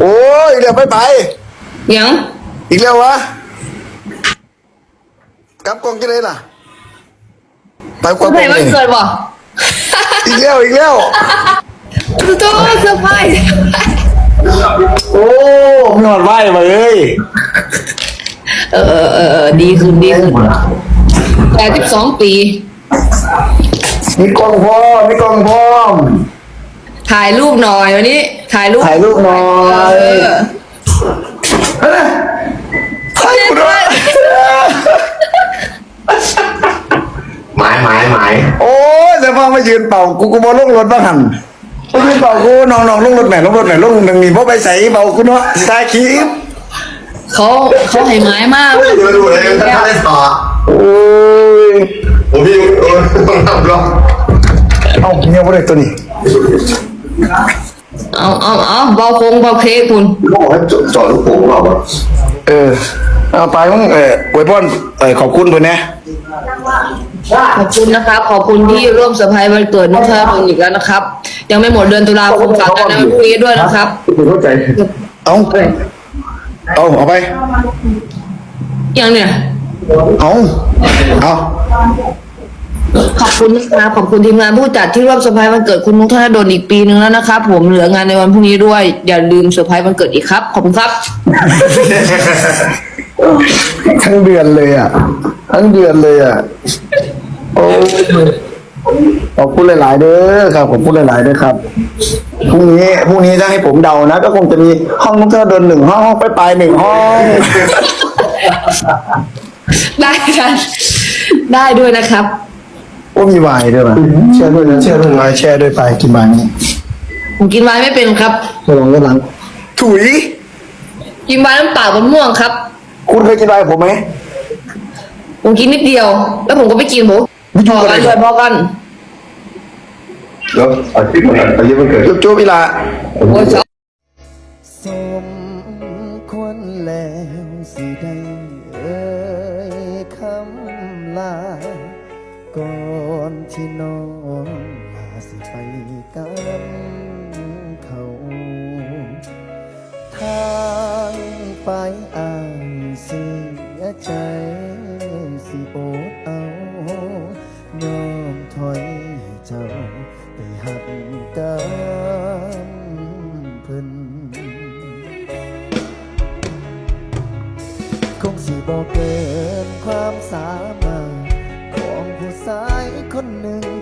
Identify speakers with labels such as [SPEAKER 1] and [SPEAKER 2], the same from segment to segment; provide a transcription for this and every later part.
[SPEAKER 1] โอ้ยเดี๋ยวไปไป
[SPEAKER 2] ยัง
[SPEAKER 1] อีกแล้ววะกลับกองกันเลยล่ะ ไปก
[SPEAKER 2] เซอ
[SPEAKER 1] อง
[SPEAKER 2] ร์ไพร
[SPEAKER 1] เล
[SPEAKER 2] ส์วัน
[SPEAKER 1] ย
[SPEAKER 2] เกิดบ่
[SPEAKER 1] อีกแล้วอีกแล้ว
[SPEAKER 2] โตเซอร์ไพรส์
[SPEAKER 1] โอ้ไม่หอดไหวมาเลย
[SPEAKER 2] เออเออเออเออดีขึ้นดีขึ้นแปดสิบสองปี
[SPEAKER 1] มีกล้องพร้อมมีกล้องพร้อม
[SPEAKER 2] ถ่ายรูปหน่อยวันนี้ ถ่ายรูป
[SPEAKER 1] ถ่ายรูปหน่อย
[SPEAKER 2] เออ
[SPEAKER 1] เฮ้ยถ่ายกูด้วย
[SPEAKER 3] หมายหมายหมาย
[SPEAKER 1] โอ้ยแต่พอมายืนเป่ากูกูบอลงรถบ้างหันมายืนเป่ากูน้องน้องลงรถแหม่ลงรถแหม่ลงหนึ่งนี่เพราะไปใส่เป่ากูเนาะตายคีบ
[SPEAKER 2] เขาเขาให้ไม้มาก
[SPEAKER 3] เดี๋ยวดูเลยถ้าได้ต่อ
[SPEAKER 1] โอ้ย
[SPEAKER 3] ผมพี่เออต้องทำรอบ
[SPEAKER 1] เอ้าเนี่ยว่าได้ตัวนี้
[SPEAKER 2] เอาเอาเอาเบาคงเบาเค้กคุณ
[SPEAKER 3] เขาบอกให้จอดจอดลูกโป่งเปล่าวะ
[SPEAKER 1] เออเอาไปมึงเอออวยพรเออขอบคุณตัวเนี้ย
[SPEAKER 2] ขอบคุณนะครับ ขอบคุณที่ร่วมเซอร์ไพรส์วันเกิดน้องเธอคนอีกแล้วนะครับ ยังไม่หมดเดือนตุลาคมฝากกันในวันพรุ่งนี้ด้วยนะครับ
[SPEAKER 3] คุณเข้าใจ
[SPEAKER 1] เอาเอาเอาไป
[SPEAKER 2] ยังเนี่ย
[SPEAKER 1] เอาเอา
[SPEAKER 2] ขอบคุณนะครับขอบคุณทีมงานผู้จัดที่ร่วมเซอร์ไพรส์วันเกิดคุณนุ๊กธนดลอีกปีนึงแล้วนะครับผมเหลืองานในวันพรุ่งนี้ด้วย อย่าลืมเซอร์ไพรส์วันเกิดอีกครับ ขอบคุณครับ
[SPEAKER 1] ทั้งเดือนเลยอะ ทั้งเดือนเลยอะ โอ้ยขอบคุณหลาย ๆ เด้อครับขอบคุณหลาย ๆ เด้อครับพรุ่งนี้พรุ่งนี้ถ้าให้ผมเดานะ ก็คงจะมีห้องนุ๊กเกอร์เดินหนึ่งห้องห้องไปปลายหนึ่งห้อง
[SPEAKER 2] ได้ครับได้ด้วยนะครับ
[SPEAKER 1] โอ้มีไวน์ด้วยป่ะแช่ด้วยนะแช่ด้วยไวน์แช่ด้วยไปกินไวน์นี่
[SPEAKER 2] ผมกินไวน์ไม่เป็นครับ
[SPEAKER 1] จะลองด้านหลังถุย
[SPEAKER 2] กินไวน์น้ำเปล่ามะม่วงครับ
[SPEAKER 1] คุณเคยกินไวน์ผมไหม
[SPEAKER 2] ผมกินนิดเดียว แล้วผมก็ไม่กินผม
[SPEAKER 1] ไม่กิ
[SPEAKER 2] พ
[SPEAKER 1] น
[SPEAKER 2] อ
[SPEAKER 1] อะไร
[SPEAKER 2] กันด้วยพอกัน
[SPEAKER 3] แล้วอาทิตย์มันอาทิตย์มันเกิด
[SPEAKER 1] จุ๊บจุ๊บอีหลา
[SPEAKER 2] โอ้ย อ
[SPEAKER 4] นที่น้องลาสิไปกันเขาทางไปอ่ายเสียใจสิโอดเอายอมถอยให้เจ้าไปหักกันเพิ่นคงสิบอกเกินความสามารถ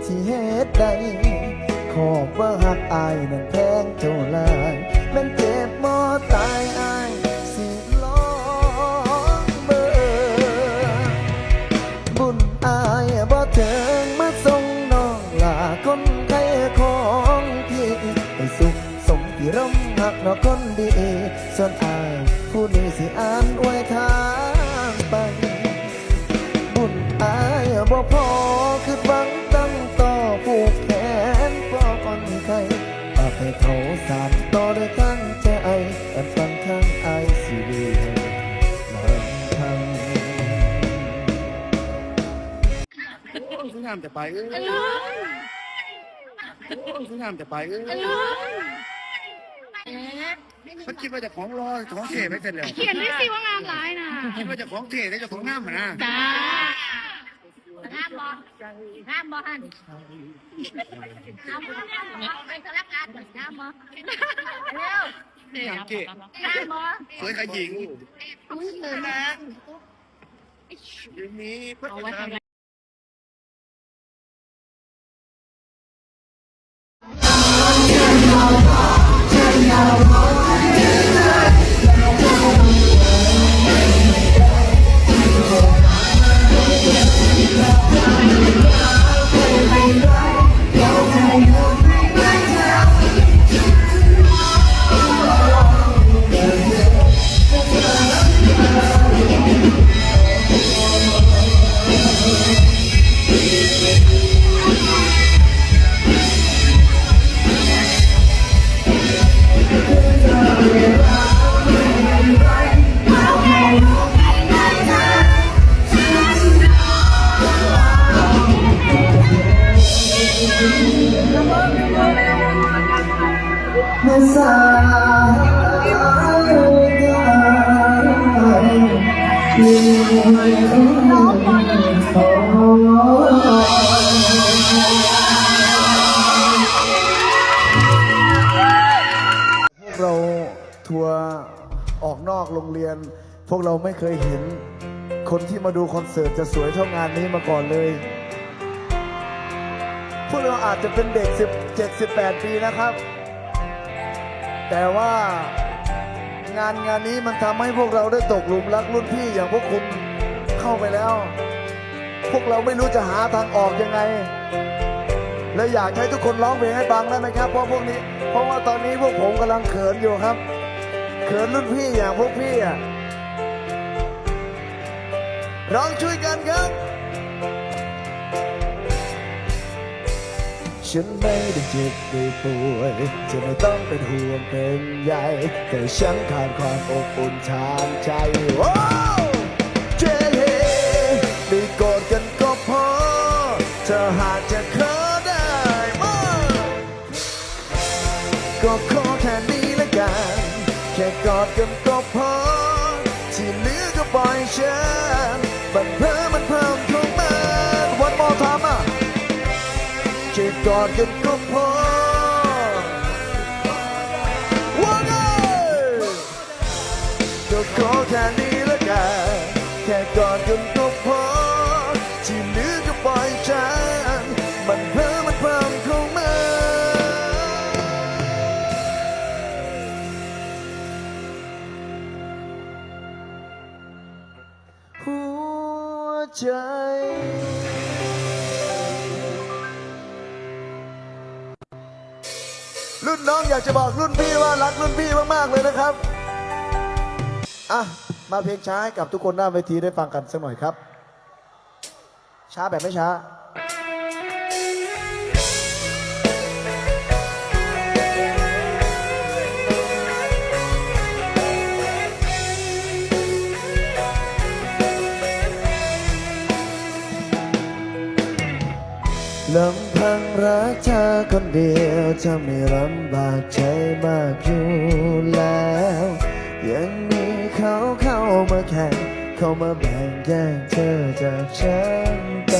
[SPEAKER 4] ที่เหตุใดขอบว่าหักอายนั้นแพงเท่าไรแมันเจ็บมอตายอายสิลองเบอบุญอายบ่เถิงมาส่งน้องลาคนไข้ของพี่ไปสุขสมที่ร่มหักนอกคนดีส่วนอาย คุ
[SPEAKER 1] ณทำจะไปเอ้ยคุณทำจะไปเอ้ยมันคิดว่าจะของรอของเท่ไม่เสร็จแล้ว
[SPEAKER 5] เขียนด้วยสิว่างามร้ายนะ
[SPEAKER 1] คิดว่าจะของเท่ได้จะของงามเหรอนะ
[SPEAKER 5] จ้าห้ามบอห้ามบอฮันห้ามบอไปสลักการห้ามบอเร็ว
[SPEAKER 1] อย่างเก๋
[SPEAKER 5] ห้ามบอ
[SPEAKER 1] สวยกับหญิง
[SPEAKER 5] อุ้ยเลยนะ
[SPEAKER 1] อย่างนี้เพื่อ
[SPEAKER 4] เราทัวร์ออกนอกโรงเรียน พวกเราไม่เคยเห็น คนที่มาดูคอนเสิร์ตจะสวยเท่างานนี้มาก่อนเลย พวกเราอาจจะเป็นเด็ก 17 18 ปีนะครับ แต่ว่า งานงานนี้มันทำให้พวกเราได้ตกหลุมรักรุ่นพี่อย่างพวกคุณเข้าไปแล้ว พวกเราไม่รู้จะหาทางออกยังไง และอยากให้ทุกคนร้องเพลงให้ฟังได้ไหมครับเพราะพวกนี้ เพราะว่าตอนนี้พวกผมกำลังเขินอยู่ครับ เขินรุ่นพี่อย่างพวกพี่อะร้องช่วยกันครับ ฉันไม่ได้เจ็บได้ป่วยจะไม่ต้องเป็นห่วงเป็นใยแต่ฉันขาดความอบอุ่นทางใจโอ้เจเฮได้กอดกันก็พอเธอหากจะขอได้มั้ก็ขอแค่นี้ละกันแค่กอดกันก็พอที่เหลือก็ปล่อยฉัน กอดกันก็พอว่าไงก็ขอแค่นี้ละกันแค่กอดกันก็พอ ที่เหลือก็ปล่อยฉัน มันเพิ่มมันเพิ่มของมันหัวใจ รุ่นน้องอยากจะบอกรุ่นพี่ว่ารักรุ่นพี่มากๆเลยนะครับ อะ มาเพลงช้าให้กับทุกคนหน้าเวทีได้ฟังกันสักหน่อยครับ ช้าแบบไม่ช้า ลำพังรักเธอคนเดียวจะไม่ลำบากใจมากอยู่แล้ว ยังมีเขาเข้ามาแข่งเข้ามาแบ่งแย่งเธอจากฉันไป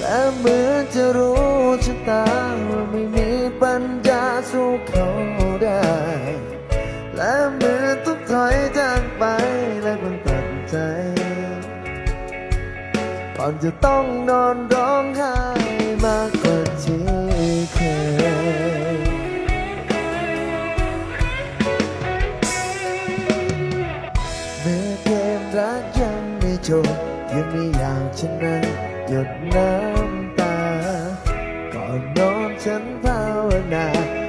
[SPEAKER 4] และเหมือนจะรู้ชะตาว่าไม่มีปัญญาสู้เขาได้ และเหมือนต้องถอยจากไปและคนตัดใจก่อนจะต้องนอนร้องไห้ มากกว่าที่เคยเมื่อเกมรักยังไม่จบยังไม่อยากชนะหยดน้ำตา ก่อนนอนฉันภาวนา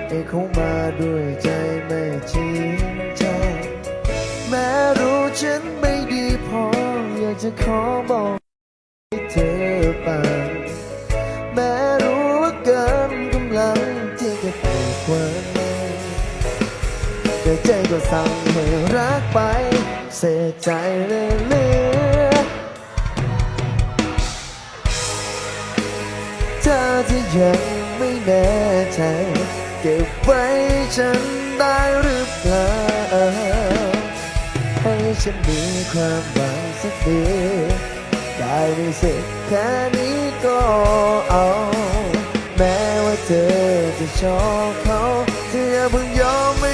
[SPEAKER 4] ให้เขามาด้วยใจไม่จริงใจแม้รู้ฉันไม่ดีพออยากจะขอบอก แต่ใจก็สั่งให้รักไป เสียใจเหลือเธอที่ยังไม่แน่ใจ เก็บไว้ฉันได้หรือเปล่าให้ฉันมีความหวังสักทีได้ไม่เสร็จแค่นี้ก็เอา แม้ว่าเธอจะชอบเขาเธออย่าเพิ่งยอม